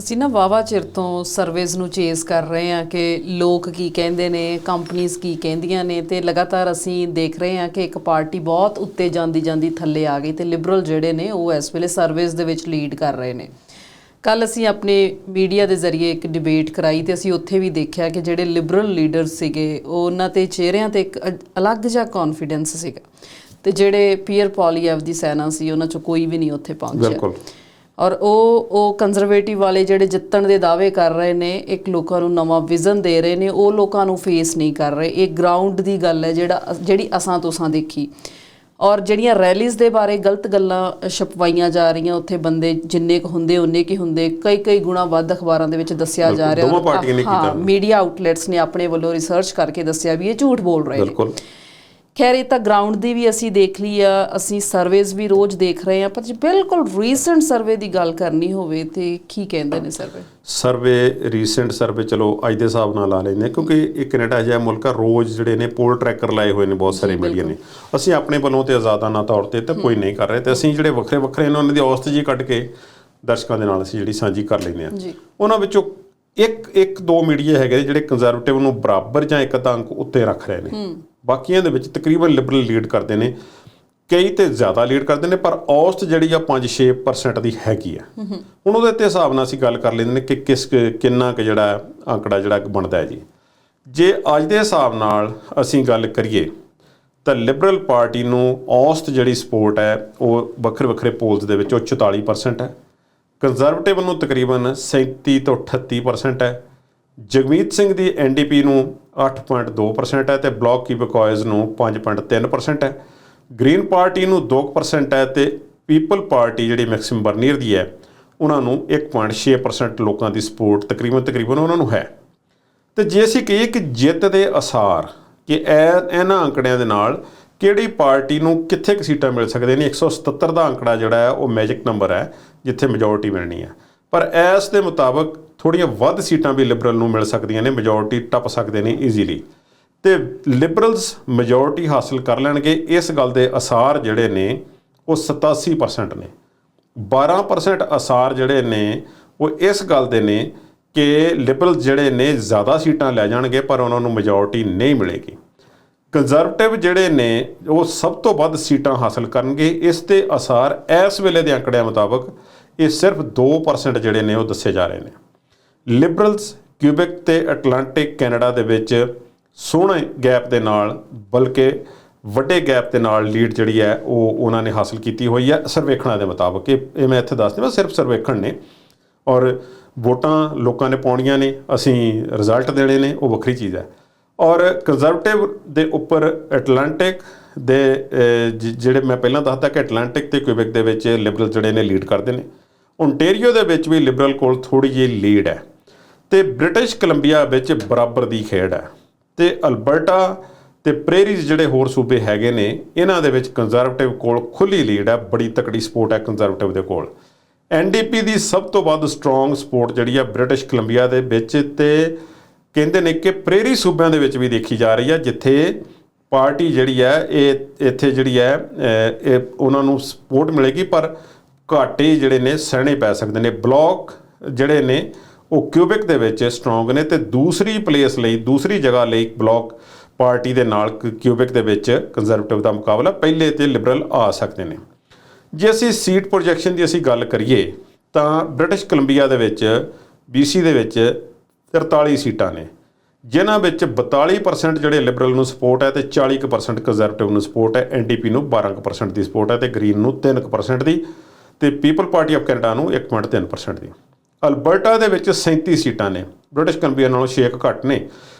ਅਸੀਂ ਨਾ ਵਾਵਾ ਚਿਰ ਤੋਂ ਸਰਵੇਜ਼ ਨੂੰ ਚੇਸ ਕਰ ਰਹੇ ਹਾਂ ਕਿ ਲੋਕ ਕੀ ਕਹਿੰਦੇ ਨੇ ਕੰਪਨੀਆਂ ਕੀ ਕਹਿੰਦੀਆਂ ਨੇ ਤੇ ਲਗਾਤਾਰ ਅਸੀਂ ਦੇਖ ਰਹੇ ਹਾਂ ਕਿ ਇੱਕ ਪਾਰਟੀ ਬਹੁਤ ਉੱਤੇ ਜਾਂਦੀ ਜਾਂਦੀ ਥੱਲੇ ਆ ਗਈ ਤੇ ਲਿਬਰਲ ਜਿਹੜੇ ਨੇ ਉਹ ਇਸ ਵੇਲੇ ਸਰਵੇਜ਼ ਦੇ ਵਿੱਚ ਲੀਡ ਕਰ ਰਹੇ ਨੇ। ਕੱਲ ਅਸੀਂ ਆਪਣੇ ਮੀਡੀਆ ਦੇ ਜ਼ਰੀਏ ਇੱਕ ਡਿਬੇਟ ਕਰਾਈ ਤੇ ਅਸੀਂ ਉੱਥੇ ਵੀ ਦੇਖਿਆ ਕਿ ਜਿਹੜੇ ਲਿਬਰਲ ਲੀਡਰ ਸੀਗੇ, ਉਹ ਉਹਨਾਂ ਤੇ ਚਿਹਰਿਆਂ ਤੇ ਇੱਕ ਅਲੱਗ ਜਿਹਾ ਕੌਨਫੀਡੈਂਸ ਸੀਗਾ ਤੇ ਜਿਹੜੇ ਪੀਅਰ ਪੋਲੀਐਵ ਦੀ ਸੈਨਾ ਸੀ, ਉਹਨਾਂ ਚੋਂ ਕੋਈ ਵੀ ਨਹੀਂ ਉੱਥੇ ਪਹੁੰਚਿਆ। ਬਿਲਕੁਲ। ਔਰ ਉਹ ਉਹ ਕੰਜ਼ਰਵੇਟਿਵ ਵਾਲੇ ਜਿਹੜੇ ਜਿੱਤਣ ਦੇ ਦਾਅਵੇ ਕਰ ਰਹੇ ਨੇ ਇੱਕ ਲੋਕਾਂ ਨੂੰ ਨਵਾਂ ਵਿਜ਼ਨ ਦੇ ਰਹੇ ਨੇ ਉਹ ਲੋਕਾਂ ਨੂੰ ਫੇਸ ਨਹੀਂ ਕਰ ਰਹੇ। ਇਹ ਗਰਾਊਂਡ ਦੀ ਗੱਲ ਹੈ ਜਿਹੜਾ ਜਿਹੜੀ ਅਸਾਂ ਤੁਸਾਂ ਦੇਖੀ। ਔਰ ਜਿਹੜੀਆਂ ਰੈਲੀਜ਼ ਦੇ ਬਾਰੇ ਗਲਤ ਗੱਲਾਂ ਛਪਵਾਈਆਂ ਜਾ ਰਹੀਆਂ ਉੱਥੇ ਬੰਦੇ ਜਿੰਨੇ ਕੁ ਹੁੰਦੇ ਉਨੇ ਕੀ ਹੁੰਦੇ ਕਈ ਕਈ ਗੁਣਾ ਵੱਧ ਅਖਬਾਰਾਂ ਦੇ ਵਿੱਚ ਦੱਸਿਆ ਜਾ ਰਿਹਾ। ਹਾਂ। ਮੀਡੀਆ ਆਊਟਲੈਟਸ ਨੇ ਆਪਣੇ ਵੱਲੋਂ ਰਿਸਰਚ ਕਰਕੇ ਦੱਸਿਆ ਵੀ ਇਹ ਝੂਠ ਬੋਲ ਰਹੇ ਨੇ। ਬਿਲਕੁਲ। ਖੈਰ ਇਹ ਤਾਂ ਗਰਾਊਂਡ ਦੀ ਵੀ ਅਸੀਂ ਦੇਖ ਲਈ ਆ ਅਸੀਂ ਸਰਵੇਜ਼ ਵੀ ਰੋਜ਼ ਦੇਖ ਰਹੇ ਆ ਪਰ ਜੇ ਬਿਲਕੁਲ ਰੀਸੈਂਟ ਸਰਵੇ ਦੀ ਗੱਲ ਕਰਨੀ ਹੋਵੇ ਤੇ ਕੀ ਕਹਿੰਦੇ ਨੇ ਸਰਵੇ ਸਰਵੇ ਰੀਸੈਂਟ ਸਰਵੇ ਚਲੋ ਅੱਜ ਦੇ ਹਿਸਾਬ ਨਾਲ ਲਾ ਲੈਂਦੇ ਕਿਉਂਕਿ ਇਹ ਕੈਨੇਡਾ ਜਿਹਾ ਮੁਲਕ ਆ ਰੋਜ਼ ਜਿਹੜੇ ਨੇ ਪੋਲ ਟਰੈਕਰ ਲਾਏ ਹੋਏ ਨੇ ਬਹੁਤ ਸਾਰੇ ਮੀਡੀਆ ਨੇ। ਅਸੀਂ ਆਪਣੇ ਵੱਲੋਂ ਤੇ ਆਜ਼ਾਦਾਨਾ ਤੌਰ ਤੇ ਤਾਂ ਕੋਈ ਨਹੀਂ ਕਰ ਰਹੇ ਤੇ ਅਸੀਂ ਜਿਹੜੇ ਵੱਖਰੇ ਵੱਖਰੇ ਨੇ ਉਹਨਾਂ ਦੀ ਔਸਤ ਜੀ ਕੱਢ ਕੇ ਦਰਸ਼ਕਾਂ ਦੇ ਨਾਲ ਅਸੀਂ ਜਿਹੜੀ ਸਾਂਝੀ ਕਰ ਲੈਂਦੇ ਜੀ। ਉਹਨਾਂ ਵਿੱਚੋਂ ਇੱਕ ਇੱਕ ਦੋ ਮੀਡੀਆ ਹੈਗੇ ਜਿਹੜੇ ਕੰਜ਼ਰਵੇਟਿਵ ਨੂੰ ਬਰਾਬਰ ਜਾਂ ਇੱਕ ਅੱਧਾ ਅੰਕ ਉੱਤੇ ਰੱਖ ਰਹੇ ਨੇ। ਬਾਕੀਆਂ ਦੇ ਵਿੱਚ ਤਕਰੀਬਨ ਲਿਬਰਲ ਲੀਡ ਕਰਦੇ ਨੇ ਕਈ ਤੇ ਜ਼ਿਆਦਾ ਲੀਡ ਕਰਦੇ ਨੇ ਪਰ ਔਸਤ ਜਿਹੜੀ ਆ 5-6% ਦੀ ਹੈਗੀ ਆ। ਹੁਣ ਉਹਦੇ ਤੇ ਹਿਸਾਬ ਨਾਲ ਅਸੀਂ ਗੱਲ ਕਰ ਲੈਂਦੇ ਨੇ ਕਿ ਕਿਸ ਕਿੰਨਾ ਕੁ ਜਿਹੜਾ ਅੰਕੜਾ ਜਿਹੜਾ ਬਣਦਾ ਹੈ ਜੀ। ਜੇ ਅੱਜ ਦੇ ਹਿਸਾਬ ਨਾਲ ਅਸੀਂ ਗੱਲ ਕਰੀਏ ਤਾਂ ਲਿਬਰਲ ਪਾਰਟੀ ਨੂੰ ਔਸਤ ਜਿਹੜੀ ਸਪੋਰਟ ਹੈ ਉਹ ਵੱਖਰੇ ਵੱਖਰੇ ਪੋਲਸ ਦੇ ਵਿੱਚ ਉਹ 44% ਹੈ। ਕੰਜ਼ਰਵੇਟਿਵ ਨੂੰ ਤਕਰੀਬਨ 37 ਤੋਂ 38% ਹੈ। ਜਗਮੀਤ ਸਿੰਘ ਦੀ ਐਨਡੀਪੀ ਨੂੰ 8.2% ਹੈ ਤੇ ਬਲੌਕ ਬਿਕੋਇਜ਼ ਨੂੰ 5.3% ਹੈ। ਗ੍ਰੀਨ ਪਾਰਟੀ ਨੂੰ 2% ਹੈ ਤੇ ਪੀਪਲ ਪਾਰਟੀ ਜਿਹੜੀ ਮੈਕਸਿਮ ਬਰਨੀਅਰ ਦੀ ਹੈ, ਉਹਨਾਂ ਨੂੰ 1.6% ਲੋਕਾਂ ਦੀ ਸਪੋਰਟ ਤਕਰੀਬਨ ਤਕਰੀਬਨ ਉਹਨਾਂ ਨੂੰ ਹੈ। ਤੇ ਜੇ ਅਸੀਂ ਕਹੀਏ ਕਿ ਜਿੱਤ ਦੇ ਅਸਾਰ ਕਿ ਇਹਨਾਂ ਅੰਕੜਿਆਂ ਦੇ ਨਾਲ ਕਿਹੜੀ ਪਾਰਟੀ ਨੂੰ ਕਿੱਥੇ ਕੁ ਸੀਟਾਂ ਮਿਲ ਸਕਦੇ ਨੇ? 177 ਦਾ ਅੰਕੜਾ ਜਿਹੜਾ ਹੈ, ਉਹ ਮੈਜਿਕ ਨੰਬਰ ਹੈ, ਜਿੱਥੇ ਮੈਜੋਰਟੀ ਮਿਲਣੀ ਹੈ। ਪਰ ਇਸ ਦੇ ਮੁਤਾਬਕ ਥੋੜੀਆਂ ਵੱਧ ਸੀਟਾਂ ਵੀ ਲਿਬਰਲ ਨੂੰ ਮਿਲ ਸਕਦੀਆਂ ਨੇ ਮੈਜੋਰਟੀ ਟੱਪ ਸਕਦੇ ਨੇ ਈਜ਼ੀਲੀ ਤੇ ਲਿਬਰਲਸ ਮੈਜੋਰਟੀ ਹਾਸਲ ਕਰ ਲੈਣਗੇ, ਇਸ ਗੱਲ ਦੇ ਅਸਾਰ ਜਿਹੜੇ ਨੇ, ਉਹ 87% ਨੇ। 12% ਅਸਾਰ ਜਿਹੜੇ ਨੇ, ਉਹ ਇਸ ਗੱਲ ਦੇ ਨੇ ਕਿ ਲਿਬਰਲ ਜਿਹੜੇ ਨੇ ਜ਼ਿਆਦਾ ਸੀਟਾਂ ਲੈ ਜਾਣਗੇ, ਪਰ ਉਹਨਾਂ ਨੂੰ ਮੈਜੋਰਟੀ ਨਹੀਂ ਮਿਲੇਗੀ। ਕੰਜ਼ਰਵੇਟਿਵ ਜਿਹੜੇ ਨੇ, ਉਹ ਸਭ ਤੋਂ ਵੱਧ ਸੀਟਾਂ ਹਾਸਲ ਕਰਨਗੇ। ਇਸ ਦੇ ਅਸਾਰ ਇਸ ਵੇਲੇ ਦੇ ਅੰਕੜਿਆਂ ਮੁਤਾਬਕ ਇਹ ਸਿਰਫ 2% ਜਿਹੜੇ ਨੇ ਉਹ ਦੱਸੇ ਜਾ ਰਹੇ ਨੇ। ਲਿਬਰਲਸ ਕਿਊਬਿਕ ਤੇ ਐਟਲਾਂਟਿਕ ਕੈਨੇਡਾ ਦੇ ਵਿੱਚ ਸੋਹਣੇ ਗੈਪ ਦੇ ਨਾਲ, ਬਲਕਿ ਵੱਡੇ ਗੈਪ ਦੇ ਨਾਲ ਲੀਡ ਜਿਹੜੀ ਹੈ, ਉਹ ਉਹਨਾਂ ਨੇ ਹਾਸਲ ਕੀਤੀ ਹੋਈ ਹੈ। ਸਰਵੇਖਣਾਂ ਦੇ ਮੁਤਾਬਕ ਇਹ ਇਹ ਮੈਂ ਇੱਥੇ ਦੱਸ ਦਿਆਂ ਸਿਰਫ ਸਰਵੇਖਣ ਨੇ। ਔਰ ਵੋਟਾਂ ਲੋਕਾਂ ਨੇ ਪਾਉਣੀਆਂ ਨੇ, ਅਸੀਂ ਰਿਜ਼ਲਟ ਦੇਣੇ ਨੇ, ਉਹ ਵੱਖਰੀ ਚੀਜ਼ ਹੈ। ਔਰ ਕੰਜ਼ਰਵੇਟਿਵ ਦੇ ਉੱਪਰ ਐਟਲਾਂਟਿਕ ਦੇ ਜਿਹੜੇ ਮੈਂ ਪਹਿਲਾਂ ਦੱਸਦਾ ਕਿ ਐਟਲਾਂਟਿਕ ਤੇ ਕਿਊਬਿਕ ਦੇ ਵਿੱਚ ਲਿਬਰਲ ਜਿਹੜੇ ਨੇ, ਲੀਡ ਕਰਦੇ ਨੇ। ਓਨਟਾਰੀਓ ਦੇ ਵਿੱਚ ਵੀ ਲਿਬਰਲ ਕੋਲ ਥੋੜੀ ਜਿਹੀ ਲੀਡ ਹੈ। ਤੇ ਬ੍ਰਿਟਿਸ਼ ਕੋਲੰਬੀਆ ਵਿੱਚ ਬਰਾਬਰ ਦੀ ਖੇਡ ਹੈ। ਤੇ ਅਲਬਰਟਾ ਤੇ ਪ੍ਰੇਰੀਜ਼ ਜਿਹੜੇ ਹੋਰ ਸੂਬੇ ਹੈਗੇ ਨੇ, ਇਹਨਾਂ ਦੇ ਵਿੱਚ ਕੰਜ਼ਰਵੇਟਿਵ ਕੋਲ ਖੁੱਲੀ ਲੀਡ ਹੈ, ਬੜੀ ਤਕੜੀ ਸਪੋਰਟ ਹੈ ਕੰਜ਼ਰਵੇਟਿਵ ਦੇ ਕੋਲ। ਐਨਡੀਪੀ ਦੀ ਸਭ ਤੋਂ ਵੱਧ ਸਟਰੋਂਗ ਸਪੋਰਟ ਜਿਹੜੀ ਆ ਬ੍ਰਿਟਿਸ਼ ਕੋਲੰਬੀਆ ਦੇ ਵਿੱਚ ਤੇ ਕਹਿੰਦੇ ਨੇ ਕਿ ਪ੍ਰੇਰੀ ਸੂਬਿਆਂ ਦੇ ਵਿੱਚ ਵੀ ਦੇਖੀ ਜਾ ਰਹੀ ਹੈ ਜਿੱਥੇ ਪਾਰਟੀ ਜਿਹੜੀ ਹੈ ਇਹ ਇੱਥੇ ਜਿਹੜੀ ਹੈ ਇਹ ਉਹਨਾਂ ਨੂੰ ਸਪੋਰਟ ਮਿਲੇਗੀ, ਪਰ ਘਾਟੇ ਜਿਹੜੇ ਨੇ ਸਹਿਣੇ ਪੈ ਸਕਦੇ ਨੇ। ਬਲੌਕ ਜਿਹੜੇ ਨੇ ਉਹ ਕਿਊਬਿਕ ਦੇ ਵਿੱਚ ਸਟਰੋਂਗ ਨੇ ਤੇ ਦੂਸਰੀ ਪਲੇਸ ਲਈ, ਦੂਸਰੀ ਜਗ੍ਹਾ ਲਈ ਬਲੌਕ ਪਾਰਟੀ ਦੇ ਨਾਲ ਕ- ਕਿਊਬਿਕ ਦੇ ਵਿੱਚ ਕੰਜ਼ਰਵੇਟਿਵ ਦਾ ਮੁਕਾਬਲਾ ਪਹਿਲੇ ਤੇ ਲਿਬਰਲ ਆ ਸਕਦੇ ਨੇ। ਜੇ ਅਸੀਂ ਸੀਟ ਪ੍ਰੋਜੈਕਸ਼ਨ ਦੀ ਅਸੀਂ ਗੱਲ ਕਰੀਏ, ਤਾਂ ਬ੍ਰਿਟਿਸ਼ ਕੋਲੰਬੀਆ ਦੇ ਵਿੱਚ BC ਦੇ ਵਿੱਚ 43 ਸੀਟਾਂ ਨੇ, ਜਿਨ੍ਹਾਂ ਵਿੱਚ 42% ਜਿਹੜੇ ਲਿਬਰਲ ਨੂੰ ਸਪੋਰਟ ਹੈ ਤੇ 40% ਕੰਜ਼ਰਵੇਟਿਵ ਨੂੰ ਸਪੋਰਟ ਹੈ ਐਨਡੀਪੀ ਨੂੰ 12% ਦੀ ਸਪੋਰਟ ਹੈ ਤੇ ਗ੍ਰੀਨ ਨੂੰ 3% ਦੀ ਤੇ ਪੀਪਲ ਪਾਰਟੀ ਆਫ ਕੈਨੇਡਾ ਨੂੰ 1.3% ਦੀ। ਅਲਬਰਟਾ ਦੇ ਵਿੱਚ 37 ਸੀਟਾਂ ਨੇ। ਬ੍ਰਿਟਿਸ਼ ਕੋਲੰਬੀਆ ਨਾਲੋਂ 6 ਘੱਟ ਨੇ।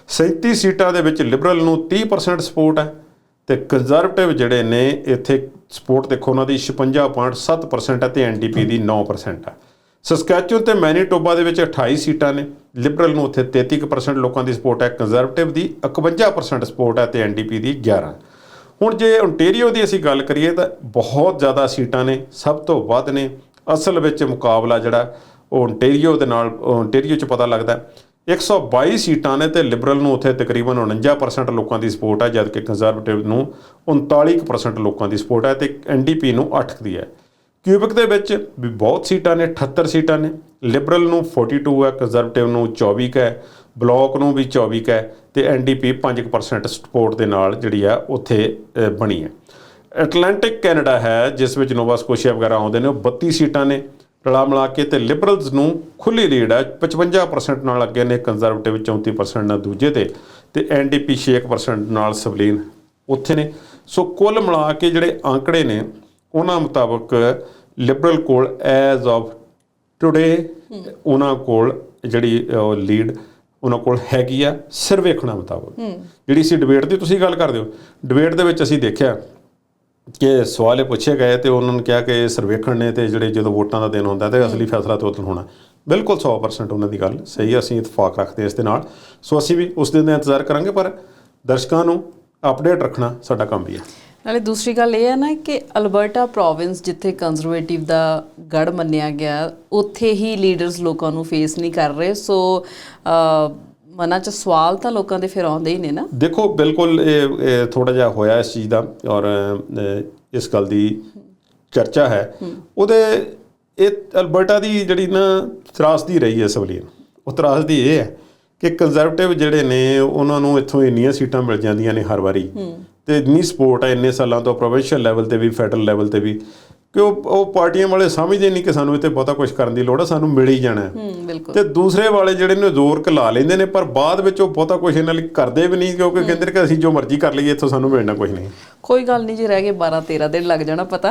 37 ਸੀਟਾਂ ਦੇ ਵਿੱਚ ਲਿਬਰਲ ਨੂੰ 30% ਸਪੋਰਟ ਹੈ ਤੇ ਕੰਜ਼ਰਵੇਟਿਵ ਜਿਹੜੇ ਨੇ, ਇੱਥੇ ਸਪੋਰਟ ਦੇਖੋ ਉਹਨਾਂ ਦੀ 56.7% ਹੈ ਤੇ ਐਨਡੀਪੀ ਦੀ 9% ਹੈ। ਸਸਕੈਚੂਨ ਤੇ ਮੈਨੀਟੋਬਾ ਦੇ ਵਿੱਚ 28 ਸੀਟਾਂ ਨੇ। ਲਿਬਰਲ ਨੂੰ ਉੱਥੇ 33% ਲੋਕਾਂ ਦੀ ਸਪੋਰਟ ਹੈ ਕੰਜ਼ਰਵੇਟਿਵ ਦੀ 51% ਸਪੋਰਟ ਹੈ ਤੇ ਐਨਡੀਪੀ ਦੀ 11 ਹੁਣ ਜੇ ਓਨਟਾਰੀਓ ਦੀ ਅਸੀਂ ਗੱਲ ਕਰੀਏ ਤਾਂ ਬਹੁਤ ਜ਼ਿਆਦਾ ਸੀਟਾਂ ਨੇ, ਸਭ ਤੋਂ ਵੱਧ ਨੇ। ਅਸਲ ਵਿੱਚ ਮੁਕਾਬਲਾ ਜਿਹੜਾ ਉਹ ਓਨਟਾਰੀਓ ਦੇ ਨਾਲ, ਓਨਟਾਰੀਓ 'ਚ ਪਤਾ ਲੱਗਦਾ ਹੈ। 122 ਸੀਟਾਂ ਨੇ ਤੇ ਲਿਬਰਲ ਨੂੰ ਉੱਥੇ ਤਕਰੀਬਨ 49% ਲੋਕਾਂ ਦੀ ਸਪੋਰਟ ਹੈ, ਜਦਕਿ ਕੰਜ਼ਰਵੇਟਿਵ ਨੂੰ 39% ਲੋਕਾਂ ਦੀ ਸਪੋਰਟ ਹੈ ਤੇ ਐਨਡੀਪੀ ਨੂੰ 8 ਦੀ ਹੈ। ਕਿਊਬਿਕ ਦੇ ਵਿੱਚ ਵੀ ਬਹੁਤ ਸੀਟਾਂ ਨੇ 78 ਸੀਟਾਂ ਨੇ। ਲਿਬਰਲ ਨੂੰ 42 ਹੈ ਕੰਜ਼ਰਵੇਟਿਵ ਨੂੰ 24 ਕੁ ਹੈ। ਬਲੌਕ ਨੂੰ ਵੀ 24 ਕੁ ਹੈ ਤੇ ਐਨਡੀਪੀ 5% ਸਪੋਰਟ ਦੇ ਨਾਲ ਜਿਹੜੀ ਆ ਉੱਥੇ ਬਣੀ ਹੈ। ਐਟਲਾਂਟਿਕ ਕੈਨੇਡਾ ਹੈ, ਜਿਸ ਵਿੱਚ ਨੋਵਾ ਸਕੋਸ਼ੀਆ ਵਗੈਰਾ ਆਉਂਦੇ ਨੇ, ਉਹ 32 ਸੀਟਾਂ ਨੇ। ਰਲਾ ਮਿਲਾ ਕੇ ਤੇ ਲਿਬਰਲਸ ਨੂੰ ਖੁੱਲੀ ਲੀਡ ਹੈ। 55% ਨਾਲ ਅੱਗੇ ਨੇ ਕੰਜ਼ਰਵੇਟਿਵ 34% ਨਾਲ ਦੂਜੇ ਤੇ ਤੇ ਐਨਡੀਪੀ 6% ਨਾਲ ਸਵਲੀਨ ਉੱਥੇ ਨੇ। ਸੋ ਕੁੱਲ ਮਿਲਾ ਕੇ ਜਿਹੜੇ ਆંકੜੇ ਨੇ ਉਹਨਾਂ ਮੁਤਾਬਕ ਲਿਬਰਲ ਕੋਲ ਐਜ਼ ਆਫ ਟੁਡੇ ਉਹਨਾਂ ਕੋਲ ਜਿਹੜੀ ਲੀਡ ਉਹਨਾਂ ਕੋਲ ਹੈਗੀ ਆ। ਸਰਵੇਖਣਾ ਮੁਤਾਬਕ। ਜਿਹੜੀ ਸੀ ਡਿਬੇਟ ਦੀ ਤੁਸੀਂ ਗੱਲ ਕਰਦੇ ਹੋ ਡਿਬੇਟ ਦੇ ਵਿੱਚ ਅਸੀਂ ਦੇਖਿਆ ਕਿ ਸਵਾਲ ਇਹ ਪੁੱਛੇ ਗਏ ਤੇ ਉਹਨਾਂ ਨੇ ਕਿਹਾ ਕਿ ਸਰਵੇਖਣ ਨੇ ਤੇ ਜਿਹੜੇ ਜਦੋਂ ਵੋਟਾਂ ਦਾ ਦਿਨ ਹੁੰਦਾ ਤੇ ਅਸਲੀ ਫੈਸਲਾ ਤੇ ਉਦੋਂ ਹੋਣਾ। ਬਿਲਕੁਲ 100% ਉਹਨਾਂ ਦੀ ਗੱਲ ਸਹੀ ਹੈ, ਅਸੀਂ ਇਤਫਾਕ ਰੱਖਦੇ ਹਾਂ ਇਸ ਦੇ ਨਾਲ। ਸੋ ਅਸੀਂ ਵੀ ਉਸ ਦਿਨ ਦਾ ਇੰਤਜ਼ਾਰ ਕਰਾਂਗੇ ਪਰ ਦਰਸ਼ਕਾਂ ਨੂੰ ਅਪਡੇਟ ਰੱਖਣਾ ਸਾਡਾ ਕੰਮ ਵੀ ਹੈ ਨਾਲੇ ਦੂਸਰੀ ਗੱਲ ਇਹ ਹੈ ਨਾ ਕਿ ਅਲਬਰਟਾ ਪ੍ਰੋਵਿੰਸ ਜਿੱਥੇ ਕੰਜ਼ਰਵੇਟਿਵ ਦਾ ਗੜ ਮੰਨਿਆ ਗਿਆ ਉੱਥੇ ਹੀ ਲੀਡਰਸ ਲੋਕਾਂ ਨੂੰ ਫੇਸ ਨਹੀਂ ਕਰ ਰਹੇ। ਸੋ ਮਨਾਂ 'ਚ ਸਵਾਲ ਤਾਂ ਲੋਕਾਂ ਦੇ ਫਿਰ ਆਉਂਦੇ ਹੀ ਨੇ ਨਾ। ਦੇਖੋ ਬਿਲਕੁਲ ਇਹ, ਥੋੜਾ ਜਿਹਾ ਹੋਇਆ ਇਸ ਚੀਜ਼ ਦਾ ਔਰ ਇਸ ਗੱਲ ਦੀ ਚਰਚਾ ਹੈ। ਉਹਦੇ ਇਹ ਅਲਬਰਟਾ ਦੀ ਜਿਹੜੀ ਨਾ ਤਰਾਸਦੀ ਰਹੀ ਹੈ ਸਵਲੀਨ ਉਹ ਤਰਾਸਦੀ ਇਹ ਹੈ ਕਿ ਕੰਜ਼ਰਵੇਟਿਵ ਜਿਹੜੇ ਨੇ ਉਹਨਾਂ ਨੂੰ ਇੱਥੋਂ ਇੰਨੀਆਂ ਸੀਟਾਂ ਮਿਲ ਜਾਂਦੀਆਂ ਨੇ ਹਰ ਵਾਰੀ। ਤੇ ਇੰਨੀ ਸਪੋਰਟ ਹੈ ਇੰਨੇ ਸਾਲਾਂ ਤੋਂ ਪ੍ਰੋਵਿੰਸ਼ੀਅਲ ਲੈਵਲ ਤੇ ਵੀ ਫੈਡਰਲ ਲੈਵਲ ਤੇ ਵੀ। ਕਿ ਉਹ ਉਹ ਪਾਰਟੀਆਂ ਵਾਲੇ ਸਮਝਦੇ ਨਹੀਂ ਕਿ ਸਾਨੂੰ ਇੱਥੇ ਬਹੁਤਾ ਕੁਝ ਕਰਨ ਦੀ ਲੋੜ ਹੈ ਸਾਨੂੰ ਮਿਲ ਹੀ ਜਾਣਾ ਹੈ। ਹੂੰ ਬਿਲਕੁਲ। ਤੇ ਦੂਸਰੇ ਵਾਲੇ ਜਿਹੜੇ ਨੇ ਜ਼ੋਰ ਘਲਾ ਲੈਂਦੇ ਨੇ ਪਰ ਬਾਅਦ ਵਿੱਚ ਉਹ ਬਹੁਤਾ ਕੁਝ ਇਹਨਾਂ ਲਈ ਕਰਦੇ ਵੀ ਨਹੀਂ ਕਿਉਂਕਿ ਕਹਿੰਦੇ ਨੇ ਕਿ ਅਸੀਂ ਜੋ ਮਰਜ਼ੀ ਕਰ ਲਈਏ ਇੱਥੋਂ ਸਾਨੂੰ ਮਿਲਣਾ ਕੁਝ ਨਹੀਂ। ਕੋਈ ਗੱਲ ਨਹੀਂ ਜੀ ਰਹਿ ਗਏ 12 13 ਦਿਨ ਲੱਗ ਜਾਣਾ ਪਤਾ।